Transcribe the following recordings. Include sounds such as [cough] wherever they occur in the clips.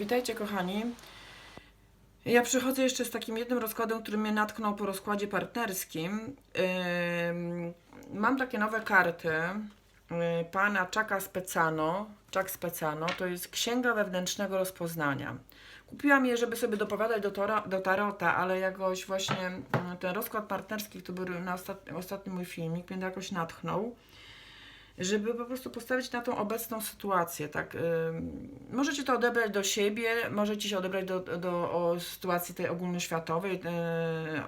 Witajcie kochani. Ja przychodzę jeszcze z takim jednym rozkładem, który mnie natknął po rozkładzie partnerskim. Mam takie nowe karty yy, pana Czaka Specano. Czak Specano to jest Księga Wewnętrznego Rozpoznania. Kupiłam je, żeby sobie dopowiadać do, do tarota, ale jakoś właśnie mm, ten rozkład partnerski, to był na ostatni, ostatni mój filmik, mnie jakoś natchnął żeby po prostu postawić na tą obecną sytuację, tak. Możecie to odebrać do siebie, możecie się odebrać do, do sytuacji tej ogólnoświatowej,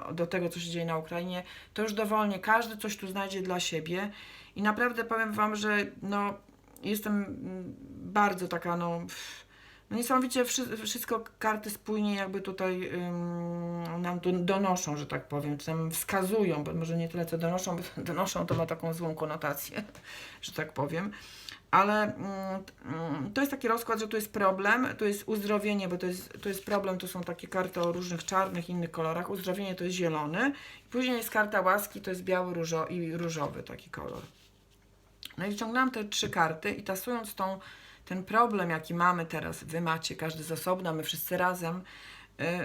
yy, do tego, co się dzieje na Ukrainie. To już dowolnie, każdy coś tu znajdzie dla siebie i naprawdę powiem Wam, że no, jestem mm, bardzo taka, no, no niesamowicie wszy- wszystko karty spójnie jakby tutaj ym, nam donoszą, że tak powiem, czy tam wskazują, bo może nie tyle co donoszą, bo [laughs] donoszą to ma taką złą konotację, [laughs] że tak powiem. Ale mm, to jest taki rozkład, że tu jest problem, tu jest uzdrowienie, bo to jest, to jest problem, to są takie karty o różnych czarnych, innych kolorach. Uzdrowienie to jest zielony, później jest karta łaski, to jest biały różo i różowy taki kolor. No i ciągnęłam te trzy karty i tasując tą, ten problem, jaki mamy teraz, wy macie, każdy z osobna, my wszyscy razem,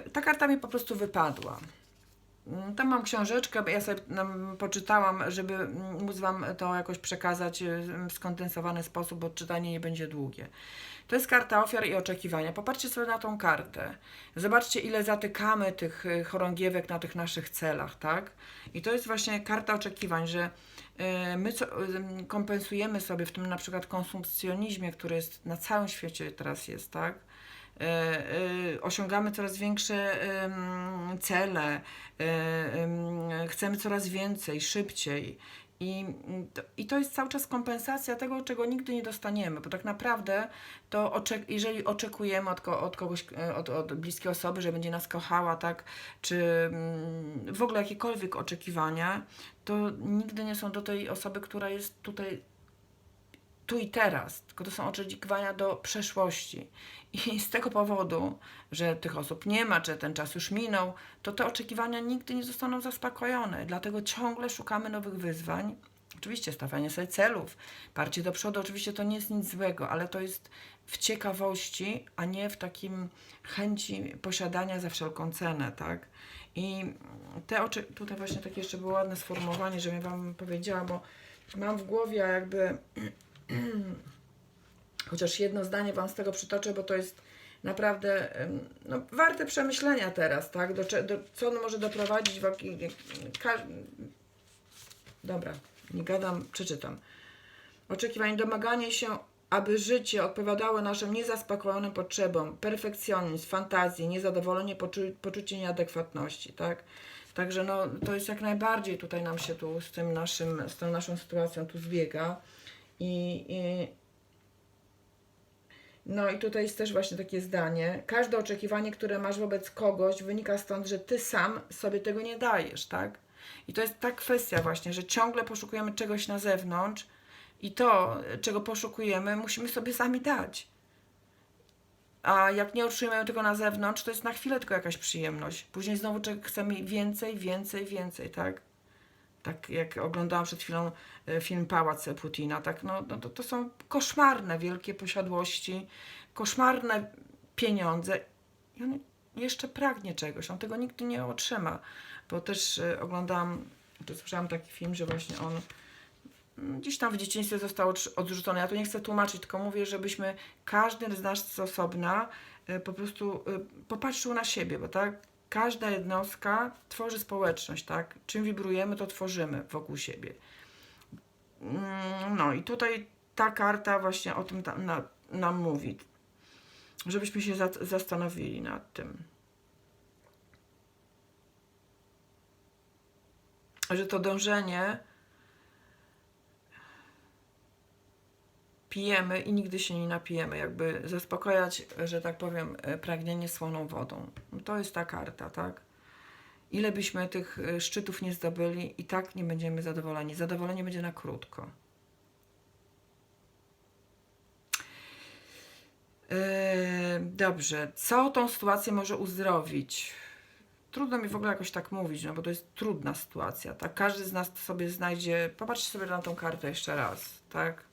y, ta karta mi po prostu wypadła. Mm, Tam mam książeczkę, ja sobie poczytałam, żeby mm, móc Wam to jakoś przekazać y, w skondensowany sposób, bo czytanie nie będzie długie. To jest karta ofiar i oczekiwania. Popatrzcie sobie na tą kartę. Zobaczcie, ile zatykamy tych y, chorągiewek na tych naszych celach, tak? I to jest właśnie karta oczekiwań, że my co, y, kompensujemy sobie w tym na przykład konsumpcjonizmie, który jest na całym świecie teraz jest, tak? e, e, osiągamy coraz większe cele, e, em, chcemy coraz więcej, szybciej. I to, I to jest cały czas kompensacja tego, czego nigdy nie dostaniemy, bo tak naprawdę to oczek- jeżeli oczekujemy od, ko- od kogoś, e, od, od bliskiej osoby, że będzie nas kochała, tak, czy mm, w ogóle jakiekolwiek oczekiwania, to nigdy nie są do tej osoby, która jest tutaj tu i teraz, tylko to są oczekiwania do przeszłości. I z tego powodu, że tych osób nie ma, czy ten czas już minął, to te oczekiwania nigdy nie zostaną zaspokojone. Dlatego ciągle szukamy nowych wyzwań. Oczywiście stawianie sobie celów, parcie do przodu, oczywiście to nie jest nic złego, ale to jest w ciekawości, a nie w takim chęci posiadania za wszelką cenę, tak? I te oczy, tutaj właśnie takie jeszcze było ładne sformułowanie, żebym Wam powiedziała, bo mam w głowie jakby [clears throat] chociaż jedno zdanie Wam z tego przytoczę, bo to jest naprawdę no, warte przemyślenia teraz, tak? Do, do, co ono może doprowadzić w Dobra, nie gadam, przeczytam. Oczekiwanie, domaganie się, aby życie odpowiadało naszym niezaspokojonym potrzebom, perfekcjonizm, fantazji, niezadowolenie, poczu- poczucie nieadekwatności, tak? Także no, to jest jak najbardziej tutaj nam się tu z tym naszym, z tą naszą sytuacją tu zbiega. I, i no i tutaj jest też właśnie takie zdanie. Każde oczekiwanie, które masz wobec kogoś, wynika stąd, że ty sam sobie tego nie dajesz, tak? I to jest ta kwestia właśnie, że ciągle poszukujemy czegoś na zewnątrz i to, czego poszukujemy, musimy sobie sami dać. A jak nie otrzymujemy tego na zewnątrz, to jest na chwilę tylko jakaś przyjemność. Później znowu człowiek chce mieć więcej, więcej, więcej, tak? Tak jak oglądałam przed chwilą e, film Pałac Putina, tak, no, no to, to są koszmarne wielkie posiadłości, koszmarne pieniądze i on jeszcze pragnie czegoś, on tego nigdy nie otrzyma, bo też e, oglądałam, czy słyszałam taki film, że właśnie on mm, gdzieś tam w dzieciństwie został odrzu- odrzucony. Ja tu nie chcę tłumaczyć, tylko mówię, żebyśmy każdy z nas z osobna e, po prostu popatrzył na siebie, bo tak każda jednostka tworzy społeczność, tak? Czym wibrujemy, to tworzymy wokół siebie. Mm, No i tutaj ta karta właśnie o tym tam, na, nam mówi, żebyśmy się za, zastanowili nad tym. Że to dążenie pijemy i nigdy się nie napijemy, jakby zaspokajać, że tak powiem, e, pragnienie słoną wodą. No To jest ta karta, tak? Ile byśmy tych e, szczytów nie zdobyli, i tak nie będziemy zadowoleni. Zadowolenie będzie na krótko. Yy, dobrze, co tą sytuację może uzdrowić? Trudno mi w ogóle jakoś tak mówić, no bo to jest trudna sytuacja, tak? Każdy z nas sobie znajdzie, popatrzcie sobie na tą kartę jeszcze raz, tak?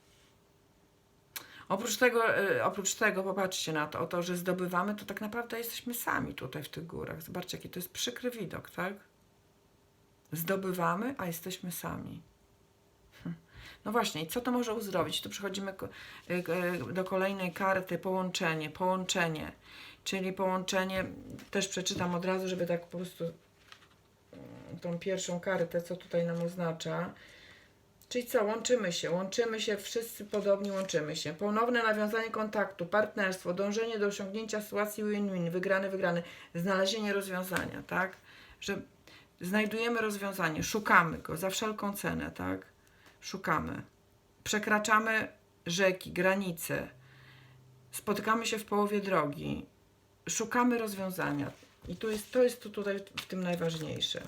Oprócz tego, y, oprócz tego, popatrzcie na to, to, że zdobywamy, to tak naprawdę jesteśmy sami tutaj w tych górach. Zobaczcie, jaki to jest przykry widok, tak? Zdobywamy, a jesteśmy sami. Hm. No właśnie, i co to może uzdrowić? Tu przechodzimy y, y, do kolejnej karty, połączenie, połączenie, czyli połączenie, też przeczytam od razu, żeby tak po prostu mm, tą pierwszą kartę, co tutaj nam oznacza. Czyli co, łączymy się, łączymy się, wszyscy podobnie łączymy się. Ponowne nawiązanie kontaktu, partnerstwo, dążenie do osiągnięcia sytuacji win-win, wygrany, wygrany, znalezienie rozwiązania, tak? Że znajdujemy rozwiązanie, szukamy go za wszelką cenę, tak? Szukamy. Przekraczamy rzeki, granice, spotykamy się w połowie drogi, szukamy rozwiązania. I tu jest, to jest tu tutaj w tym najważniejsze.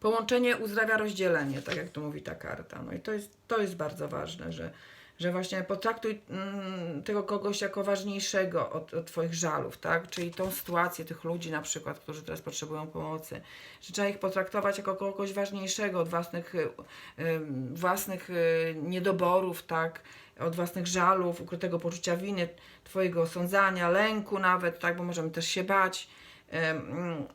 Połączenie uzdrawia rozdzielenie, tak jak to mówi ta karta. No i to jest, to jest bardzo ważne, że, że właśnie potraktuj mm, tego kogoś jako ważniejszego od, od Twoich żalów, tak? Czyli tą sytuację tych ludzi na przykład, którzy teraz potrzebują pomocy, że trzeba ich potraktować jako kogoś ważniejszego od własnych, y, y, własnych y, niedoborów, tak? Od własnych żalów, ukrytego poczucia winy, Twojego osądzania, lęku nawet, tak? Bo możemy też się bać. Ym,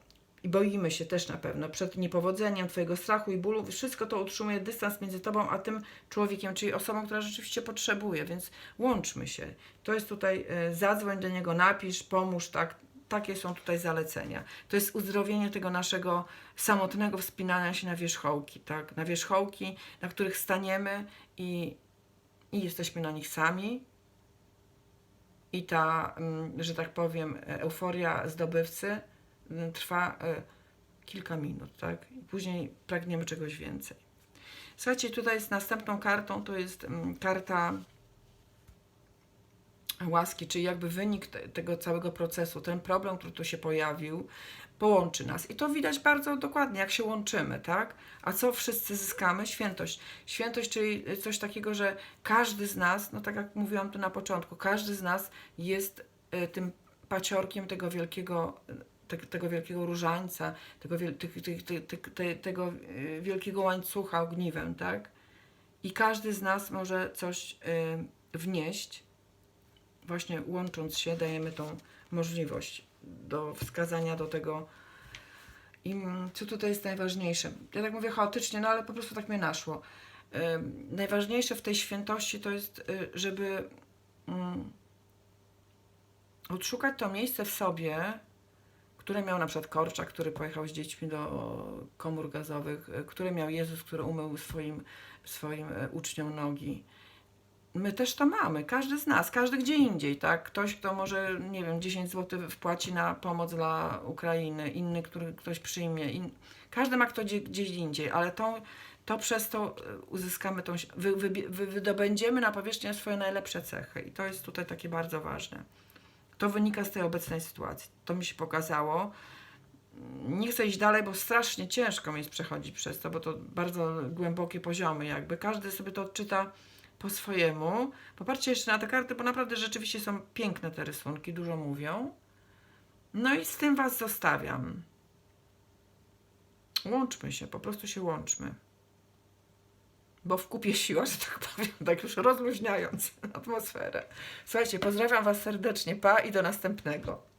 i boimy się też na pewno przed niepowodzeniem Twojego strachu i bólu. Wszystko to utrzymuje dystans między Tobą a tym człowiekiem, czyli osobą, która rzeczywiście potrzebuje, więc łączmy się. To jest tutaj, y, zadzwoń do niego, napisz, pomóż, tak. Takie są tutaj zalecenia. To jest uzdrowienie tego naszego samotnego wspinania się na wierzchołki, tak? Na wierzchołki, na których staniemy i, i jesteśmy na nich sami. I ta, mm, że tak powiem, euforia zdobywcy trwa y, kilka minut, tak? I później pragniemy czegoś więcej. Słuchajcie, tutaj z następną kartą to jest mm, karta łaski, czyli jakby wynik te, tego całego procesu, ten problem, który tu się pojawił, połączy nas. I to widać bardzo dokładnie, jak się łączymy, tak? A co wszyscy zyskamy? Świętość. Świętość, czyli coś takiego, że każdy z nas, no tak jak mówiłam tu na początku, każdy z nas jest y, tym paciorkiem tego wielkiego, te, tego wielkiego różańca, tego, wiel, tych, tych, tych, te, tego y, wielkiego łańcucha ogniwem, tak? I każdy z nas może coś y, wnieść, właśnie łącząc się, dajemy tą możliwość do wskazania do tego. I mm, co tutaj jest najważniejsze? Ja tak mówię chaotycznie, no ale po prostu tak mnie naszło. Ym, najważniejsze w tej świętości to jest, y, żeby mm, odszukać to miejsce w sobie, które miał na przykład Korczak, który pojechał z dziećmi do komór gazowych, y, które miał Jezus, który umył swoim, swoim y, uczniom nogi my też to mamy, każdy z nas, każdy gdzie indziej, tak? Ktoś, kto może, nie wiem, 10 zł wpłaci na pomoc dla Ukrainy, inny, który ktoś przyjmie, in... każdy ma kto gdzie, gdzieś indziej, ale to, to przez to e, uzyskamy tą, wy, wy, wy, wydobędziemy na powierzchnię swoje najlepsze cechy i to jest tutaj takie bardzo ważne. To wynika z tej obecnej sytuacji. To mi się pokazało. Nie chcę iść dalej, bo strasznie ciężko mi jest przechodzić przez to, bo to bardzo głębokie poziomy jakby. Każdy sobie to odczyta po swojemu. Popatrzcie jeszcze na te karty, bo naprawdę rzeczywiście są piękne te rysunki, dużo mówią. No i z tym Was zostawiam. Łączmy się, po prostu się łączmy. Bo w kupie siła, że tak powiem, tak już rozluźniając atmosferę. Słuchajcie, pozdrawiam Was serdecznie, pa i do następnego.